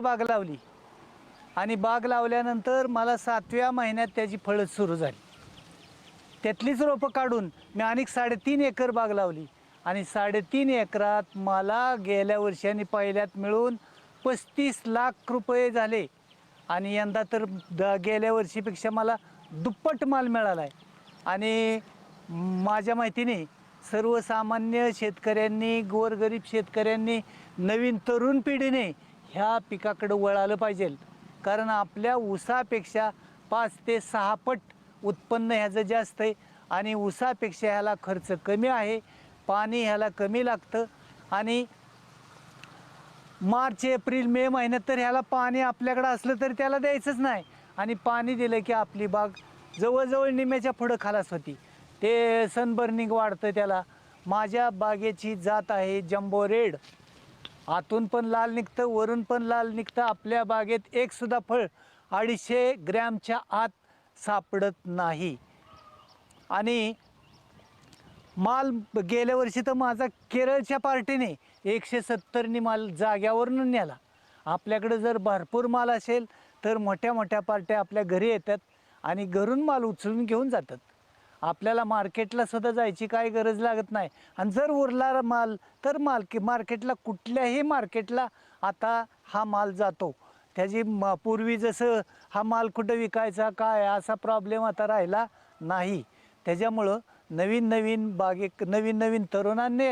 बाग लावली. आणि बाग लावल्यानंतर मला सातव्या महिन्यात त्याची फळं सुरू झाली. त्यातलीच रोपं काढून मी अनेक साडेतीन एकर बाग लावली. आणि साडेतीन एकरात मला गेल्या वर्षाने पहिल्यात मिळून पस्तीस लाख रुपये झाले. आणि यंदा तर द गेल्या वर्षीपेक्षा मला दुप्पट माल मिळाला आहे आणि माझ्या माहितीने सर्वसामान्य शेतकऱ्यांनी गोरगरीब शेतकऱ्यांनी नवीन तरुण पिढीने ह्या पिकाकडं वळालं पाहिजे. कारण आपल्या ऊसापेक्षा पाच ते सहा पट उत्पन्न ह्याचं जास्त आहे आणि ऊसापेक्षा ह्याला खर्च कमी आहे पाणी ह्याला कमी लागतं आणि मार्च एप्रिल मे महिन्यात तर ह्याला पाणी आपल्याकडं असलं तरी त्याला द्यायचंच नाही. आणि पाणी दिलं की आपली बाग जवळजवळ निम्याच्या पुढं खालास होती. ते सनबर्निंग वाढतं त्याला. माझ्या बागेची जात आहे जम्बो रेड. आतून पण लाल निघतं वरून पण लाल निघतं. आपल्या बागेत एक सुद्धा फळ अडीचशे ग्रॅमच्या आत सापडत नाही. आणि माल गेल्या वर्षी तर माझा केरळच्या पार्टीने एकशे सत्तरनी माल जाग्यावरून नेला. आपल्याकडे जर भरपूर माल असेल तर मोठ्या मोठ्या पार्ट्या आपल्या घरी येतात आणि घरून माल उचलून घेऊन जातात. आपल्याला मार्केटला सुद्धा जायची काय गरज लागत नाही. आणि जर उरला माल तर माल मार्केटला कुठल्याही मार्केटला आता हा माल जातो. त्याची म पूर्वी जसं हा माल कुठं विकायचा काय असा प्रॉब्लेम आता राहिला नाही. त्याच्यामुळं नवीन नवीन बागे नवीन नवीन तरुणांनी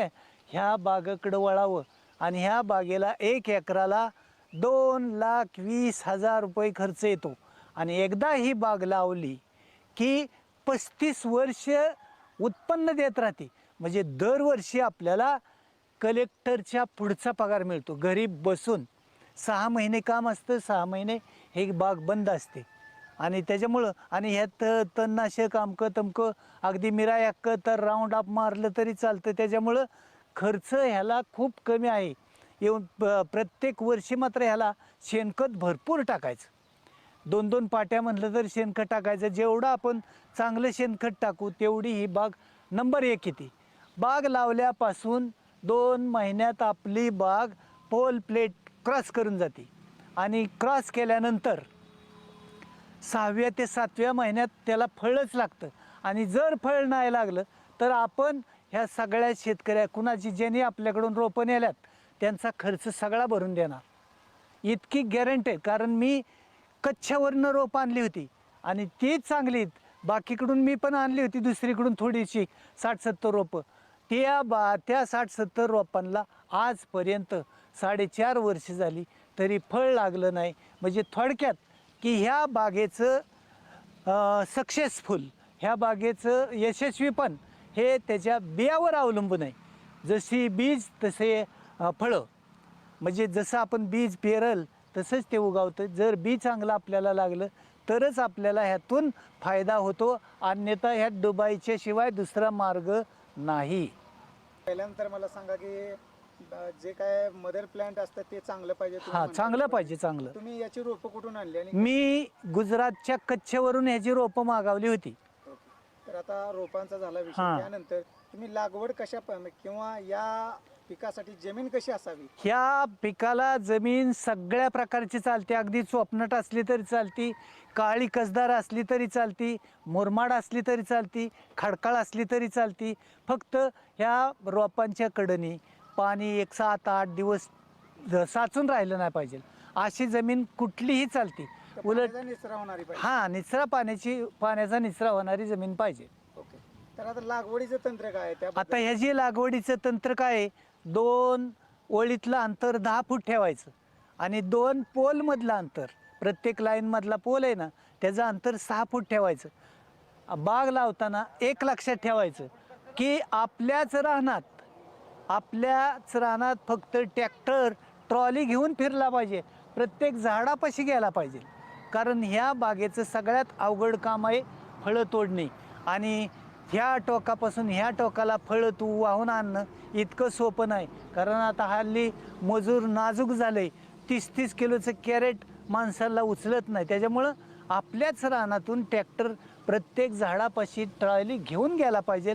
ह्या बागेकडं वळावं. आणि ह्या बागेला एक एकराला दोन लाख वीस हजार रुपये खर्च येतो. आणि एकदा ही बाग लावली की पस्तीस वर्ष उत्पन्न देत राहते. म्हणजे दरवर्षी आपल्याला कलेक्टरच्या पुढचा पगार मिळतो. घरी बसून सहा महिने काम असतं सहा महिने हे बाग बंद असते. आणि त्याच्यामुळं आणि ह्यात तणनाशक अमकं तमकं अगदी मिरा तर राऊंड अप मारलं तरी चालतं. त्याच्यामुळं खर्च ह्याला खूप कमी आहे. येऊन प- प्रत्येक वर्षी मात्र ह्याला शेणखत भरपूर टाकायचं. दोन दोन पाट्या म्हटलं तर शेणखत टाकायचं. जेवढं आपण चांगलं शेणखत टाकू तेवढी ही बाग नंबर एक येते. बाग लावल्यापासून दोन महिन्यात आपली बाग पोल प्लेट क्रॉस करून जाते. आणि क्रॉस केल्यानंतर सहाव्या ते सातव्या महिन्यात त्याला फळच लागतं. आणि जर फळ नाही लागलं तर आपण ह्या सगळ्या शेतकऱ्या कुणाची ज्यांनी आपल्याकडून रोपं नेल्यात त्यांचा खर्च सगळा भरून देणार. इतकी गॅरंटी आहे. कारण मी कच्छावरनं रोप आणली होती. आणि तीच चांगलीत बाकीकडून मी पण आणली होती दुसरीकडून थोडीशी साठ सत्तर रोपं. त्या बा त्या साठ सत्तर रोपांना आजपर्यंत साडेचार वर्ष झाली तरी फळ लागलं नाही. म्हणजे थोडक्यात की ह्या बागेचं सक्सेसफुल ह्या बागेचं यशस्वीपण हे त्याच्या बियावर अवलंबून आहे. जशी बीज तसे फळं. म्हणजे जसं आपण बीज पेरल तसंच ते उगावतं जर बी चांगलं आपल्याला लागलं तरच आपल्याला ह्यातून फायदा होतो अन्यथा ह्यात डुबायच्या शिवाय दुसरा मार्ग नाही पहिल्यानंतर मला सांगा की जे काय मदर प्लांट असतात ते चांगलं पाहिजे हा. चांगलं पाहिजे चांगलं तुम्ही याची रोपं कुठून आणली आणि मी गुजरातच्या कच्छवरून ह्याची रोपं मागवली होती. तर आता रोपांचा झाला विषय हा. त्यानंतर तुम्ही लागवड कशा प- किंवा या पिकासाठी जमीन कशी असावी? ह्या पिकाला जमीन सगळ्या प्रकारची चालते. अगदी चोपनट असली तरी चालती काळी कसदार असली तरी चालती मुरमाड असली तरी चालती खडकाळ असली तरी चालती. फक्त ह्या रोपांच्या कडनी पाणी एक सात आठ दिवस साचून राहिलं नाही पाहिजे. अशी जमीन कुठलीही चालती. उलट निचरा होणारी पाहिजे. हां निचरा पाण्याची पाण्याचा निचरा होणारी जमीन पाहिजे. ओके. तर आता लागवडीचं तंत्र काय आहे? त्या आता ह्याची लागवडीचं तंत्र काय आहे? दोन ओळीतलं अंतर दहा फूट ठेवायचं आणि दोन पोलमधलं अंतर. प्रत्येक लाईनमधला पोल आहे ना त्याचं अंतर सहा फूट ठेवायचं. बाग लावताना एक लक्षात ठेवायचं की आपल्याच रानात आपल्याच रानात फक्त ट्रॅक्टर ट्रॉली घेऊन फिरला पाहिजे. प्रत्येक झाडापाशी गेला पाहिजे. कारण ह्या बागेचं सगळ्यात अवघड काम आहे फळं तोडणे. आणि ह्या टोकापासून ह्या टोकाला फळं तू वाहून आणणं इतकं सोपं नाही. कारण आता हल्ली मजूर नाजूक झाले. तीस तीस किलोचं कॅरेट माणसाला उचलत नाही. त्याच्यामुळं आपल्याच रानातून ट्रॅक्टर प्रत्येक झाडापाशी ट्रॉली घेऊन गेला पाहिजे.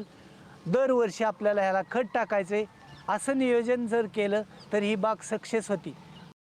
दरवर्षी आपल्याला ह्याला खत टाकायचं आहे असं नियोजन जर केलं तर ही बाग सक्सेस होती.